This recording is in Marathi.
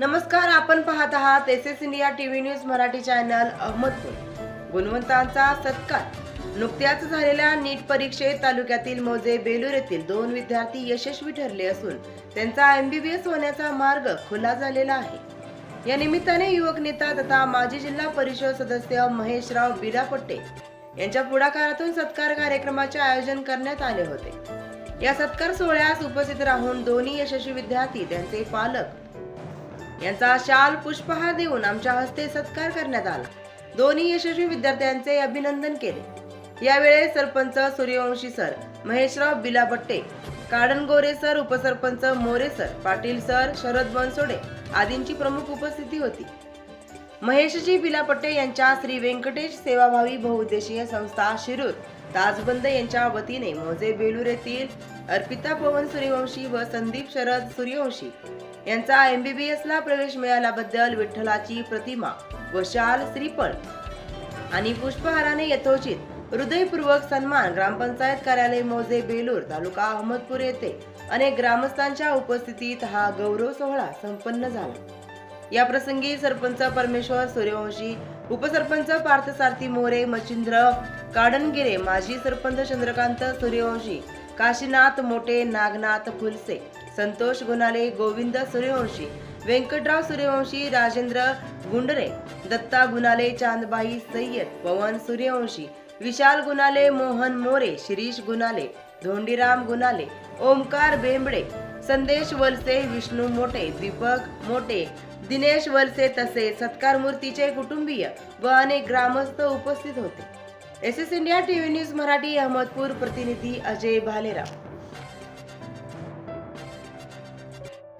नमस्कार आपण पाहत आहात S S India T V news Marathi channel Ahmedpur. गुणवंतांचा सत्कार. नुकत्याच झालेल्या नीट परीक्षेत तालुक्यातील मोजे बेलूर येथील दोन विद्यार्थी यशस्वी ठरले असून त्यांचा एम बी बी एस होण्याचा मार्ग खुला झालेला आहे. या निमित्ताने युवक नेता तथा माजी जिल्हा परिषद सदस्य महेशराव बिरापट्टे यांच्या पुढाकारातून सत्कार कार्यक्रमाचे आयोजन करण्यात आले होते. या सत्कार सोहळ्यास उपस्थित राहून दोन्ही यशस्वी विद्यार्थी त्यांचे पालक यांचा शाल पुष्पहार देऊन आमच्या हस्ते सत्कार करण्यात आला. दोन्ही यशस्वी विद्यार्थ्यांचे अभिनंदन केले. यावेळी सरपंच सूर्यवंशी सर महेशराव बिलाबट्टे काडणगोरे सर उपसरपंच मोरे सर पाटील सर शरद बनसोडे आदींची प्रमुख उपस्थिती होती. महेशजी बिलापट्टे यांच्या श्री व्यंकटेश सेवाभावी बहुउद्देशीय संस्था शिरूर ताजबंद यांच्या वतीने मोजे बेलूर येथील अर्पिता पवन सूर्यवंशी व संदीप शरद सूर्यवंशी यांचा एमबीबीएस ला प्रवेश मिळाल्याबद्दल विठ्ठलाची प्रतिमा व शाल श्रीफळ आणि पुष्पहाराने यथोचित हृदयपूर्वक सन्मान ग्रामपंचायत कार्यालय मोजे बेलूर तालुका अहमदपूर येथे अनेक ग्रामस्थांच्या उपस्थितीत हा गौरव सोहळा संपन्न झाला. या प्रसंगी सरपंच परमेश्वर सूर्यवंशी उपसरपंच पार्थसारथी मोरे मच्छिंद्र काडणगिरे माजी सरपंच चंद्रकांत सूर्यवंशी काशीनाथ मोठे नागनाथ फुलसे संतोष गुणाले गोविंद सूर्यवंशी व्यंकटराव सूर्यवंशी राजेंद्र गुंडरे दत्ता गुणाले चांदबाई सय्यद पवन सूर्यवंशी विशाल गुणाले मोहन मोरे शिरीष गुणाले धोंडीराम गुणाले ओमकार बेंबडे संदेश वलसे विष्णू मोठे दीपक मोठे दिनेश वलसे तसेच सत्कार मूर्तीचे कुटुंबीय व अनेक ग्रामस्थ उपस्थित होते. S S India TV news Marathi Ahmedpur प्रतिनिधी अजय भालेराव.